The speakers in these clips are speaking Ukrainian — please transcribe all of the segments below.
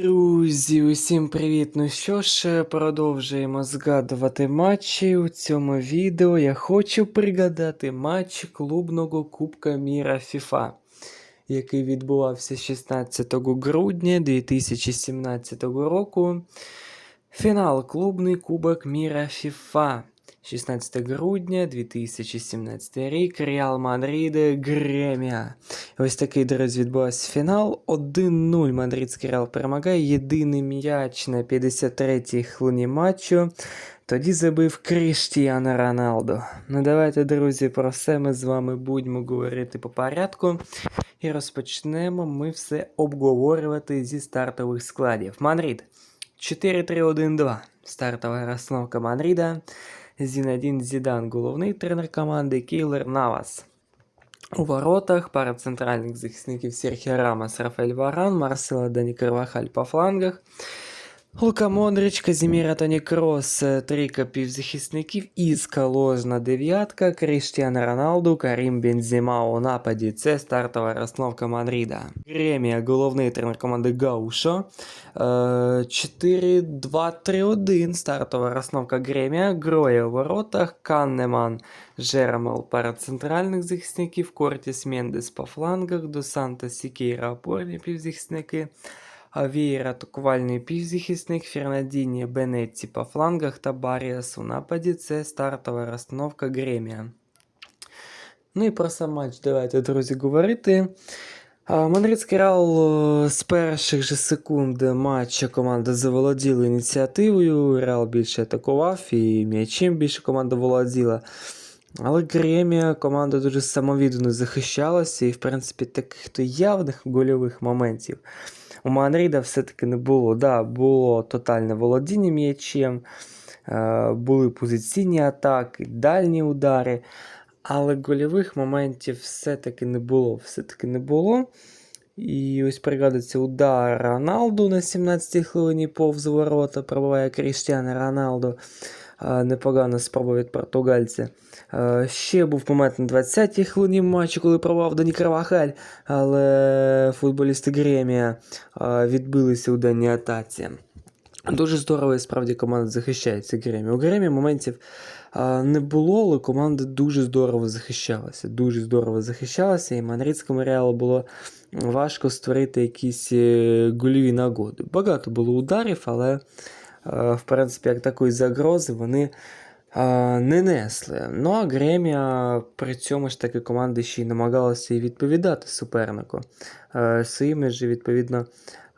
Друзі, усім привіт! Ну що ж, продовжуємо згадувати матчі. У цьому відео я хочу пригадати матч клубного Кубка Міра FIFA, який відбувався 16 грудня 2017 року. Фінал клубний Кубок Міра FIFA. 16 грудня 2017 рік. Реал Мадрид Гремія. Ось такий, друзі, відбувався фінал. 1-0 Мадридський Реал перемагає. Єдиний м'яч на 53-й хвилині матчу. Тоді забив Кріштіану Роналду. Ну давайте, друзі, про все ми з вами будемо говорити по порядку. І розпочнемо ми все обговорювати зі стартових складів. Мадрид 4-3-1-2. Стартова розстановка Мадрида. Зінедін Зідан, головний тренер команди, Кейлер Навас. У воротах пара центральних захисників Серхія Рамас, Рафаель Варан, Марсела Дані Карвахаль по флангах. Лука Модрич, Казіміра Тоні Крос, трійка півзахисників, Іска ложна дев'ятка, Кріштіан Роналду, Карім Бензіма у нападі. Це стартова розстановка Мадрида. Гремія, головний тренер команди Гаушо. Е, 4-2-3-1. Стартова розстановка Гремія. Гроя у воротах, Каннеман, Жермел пара центральних захисників, Кортіс Мендес по флангах, Досанта Сікейра опорні півзахисники. Авієр атакувальний півзахисник, Фернадіні Бенетті по флангах та Баріас у нападі. Це стартова розстановка Гремія. Ну і про сам матч давайте, друзі, говорити. Мадридський Реал е, з перших же секунд матча команда заволоділа ініціативою. Реал більше атакував і м'ячем більше команда володіла. Але Гремія команда дуже самовіддано захищалася, і, в принципі, таких то явних гольових моментів у Мадрида все-таки не було. Да, було тотальне володіння м'ячем, е, були позиційні атаки, дальні удари. Але гольових моментів все-таки не було. Все-таки не було. І ось пригадується удар Роналду на 17-й хвилині повз ворота, пробиває Кріштіану Роналду. Непогана спроба від португальця. Ще був момент на 20-й хвилині матчу, коли пробував Дані Карвахаль, але футболісти Гремія відбилися у даній атаці. Дуже здорово і справді команда захищається Гремі. У Гремі моментів не було, але команда дуже здорово захищалася. Дуже здорово захищалася, і Мадридському реалу було важко створити якісь е, гольові нагоди. Багато було ударів, але в принципі, як такої загрози вони а, не несли. Ну а Гремія при цьому ж таки команда ще й намагалася відповідати супернику а, своїми ж, відповідно,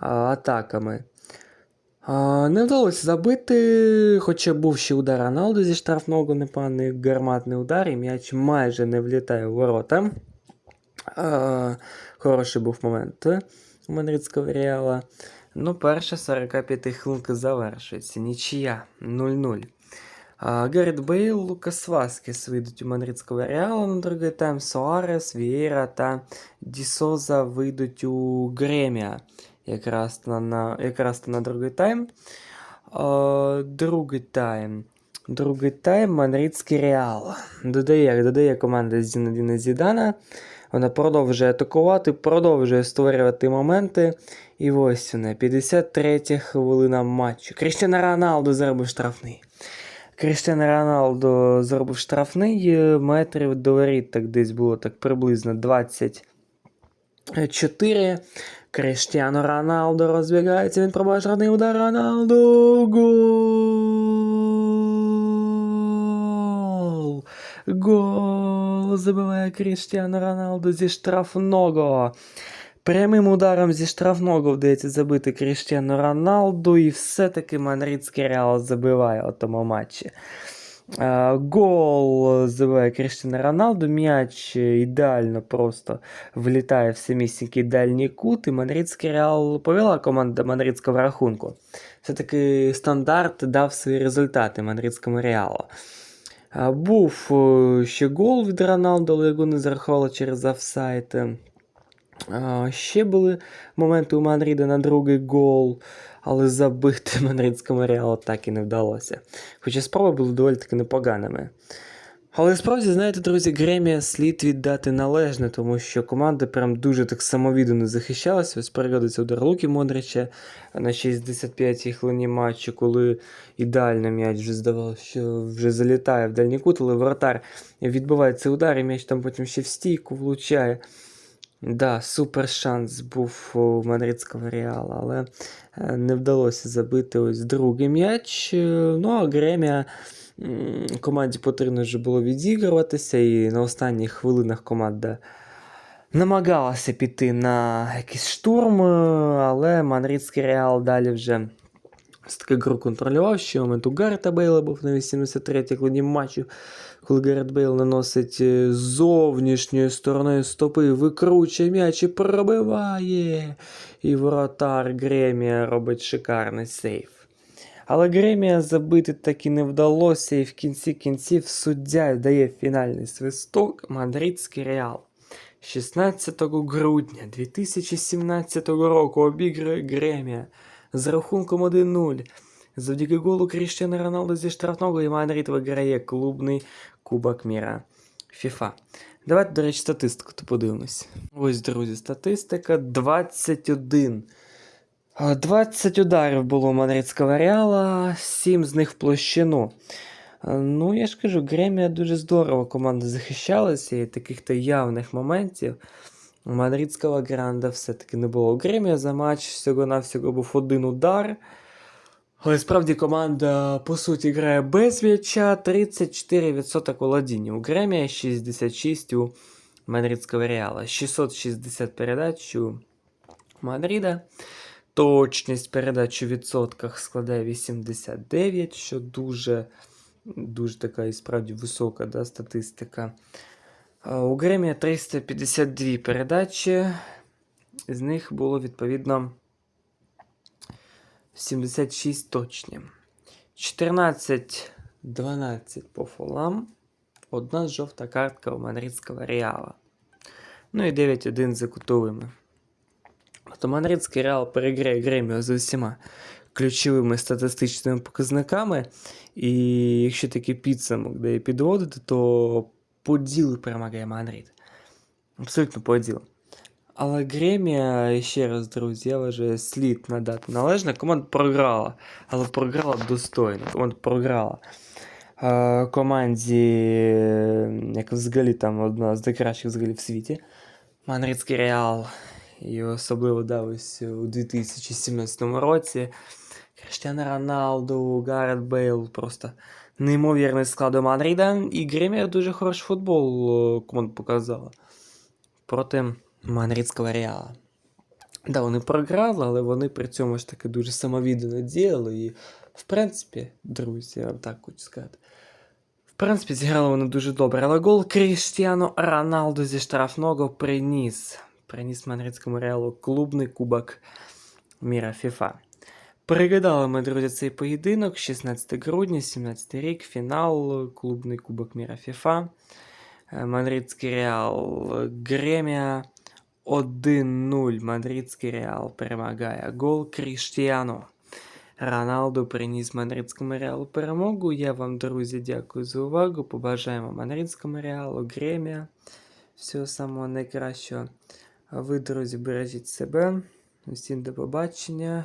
атаками. Не вдалося забити, хоча був ще удар Роналду зі штрафного непоганий гарматний удар, і м'яч майже не влітає в ворота. Хороший був момент у Мадридського Реала. Ну, перша 45 хвилинка завершується. Нічия 0-0. А, Гаррет Бейл, Лукас Васкес вийдуть у Мадридського Реала на другий тайм. Суарес, Вієра та Дісоза вийдуть у Гремія якраз на, на, якраз на другий тайм. Другий тайм. Другий тайм Мадридський Реал. Додає, додає команда Зінедіна Зідана. Вона продовжує атакувати, продовжує створювати моменти. І ось вона, 53 хвилина матчу. Кріштіану Роналду зробив штрафний. Кріштіану Роналду зробив штрафний метрів до воріт, так десь було так приблизно 24. Кріштіану Роналду розбігається, він пробує штрафний удар Роналду. Гол! Гол! Забиває Кріштіану Роналду зі штрафного. Прямим ударом зі штрафного вдається забити Кріштіану Роналду, і все-таки Мадридський Реал забиває у тому матчі. Гол забиває Кріштіану Роналду, м'яч ідеально просто влітає в самісінький дальній кут, і Мадридський Реал повела команда мадридського рахунку. Все-таки стандарт дав свої результати Мадридському Реалу. Був е, ще гол від Роналду, але його не зарахували через офсайд. Ще були моменти у Мадрида на другий гол, але забити мадридському реалу так і не вдалося. Хоча спроби були доволі таки непоганими. Але справді, знаєте, друзі, Гремія слід віддати належне, тому що команда прям дуже так самовіддано захищалася. Ось пригодиться удар Луки Модрича на 65-й хвилині матчу, коли ідеально м'яч вже здавалося, що вже залітає в дальній кут, але воротар відбиває цей удар, і м'яч там потім ще в стійку влучає. Да, супер шанс був у мадридського Реала, але е, не вдалося забити ось другий м'яч. Ну а Гремія команді потрібно вже було відігруватися, і на останніх хвилинах команда намагалася піти на якийсь штурм, але мадридський Реал далі вже ось таки гру контролював. Ще момент у Гарета Бейла був на 83-й хвилині матчу, коли Гарет Бейл наносить е, зовнішньою стороною стопи, викручує м'яч і пробиває. І воротар Гремія робить шикарний сейф. Але Гремія забити так і не вдалося, і в кінці кінців суддя дає фінальний свисток Мадридський Реал. 16 грудня 2017 року обігрує Гремія з рахунком 1-0. Завдяки голу Кріштіана Роналду зі штрафного і Мадрид виграє клубний Кубок Міра FIFA. Давайте, до речі, статистику то подивимось. Ось, друзі, статистика 21. 20 ударів було у мадридського Реала, 7 з них в площину. Ну, я ж кажу, Гремія дуже здорово команда захищалася, і таких то явних моментів мадридського Гранда все-таки не було. У Гремія за матч всього-навсього був один удар. Але справді команда, по суті, грає без м'яча 34% володіння. У Гремія 66 у мадридського Реала. 660 передач у Мадрида. Точність передач у відсотках складає 89, що дуже, дуже така і справді висока да, статистика. А У Гремія 352 передачі, з них було відповідно 76 точні. 14-12 по фолам. Одна жовта картка у мадридського Реала. Ну і 9-1 за кутовими. То мадридський Реал переграє Греміо за всіма ключовими статистичними показниками. І якщо такий підсумок де підводити, то по ділу перемагає Мадрид. Абсолютно по ділу. Але Гремія, ще раз, друзі, я вважаю, слід надати належне. Команда програла, але програла достойно. Команда програла. Е, команді, е, як взагалі там одна з найкращих взагалі в світі. Мадридський Реал. І особливо да, ось у 2017 році. Криштиану Роналду, Гарет Бейл, просто неймовірний склад у Мадрида. І Гремія дуже хороший футбол е, команда показала проти Мадридського Реала. Да, вони програли, але вони при цьому ж таки дуже самовіддано діяли. І, в принципі, друзі, я вам так хочу сказати. В принципі, зіграли вони дуже добре. Але гол Кріштіану Роналду зі штрафного приніс. Приніс Мадридському Реалу клубний кубок Міра FIFA. Пригадали ми, друзі, цей поєдинок 16 грудня, 17 рік, фінал, клубний кубок Міра FIFA. Е, Мадридський Реал Гремія 1-0. Мадридський Реал перемагає. Гол Кріштіану. Роналду приніс Мадридському Реалу перемогу. Я вам, друзі, дякую за увагу. Побажаємо Мадридському Реалу, Гремія. Всього самого найкращого. Ви, друзі, бережіть себе. Усім до побачення.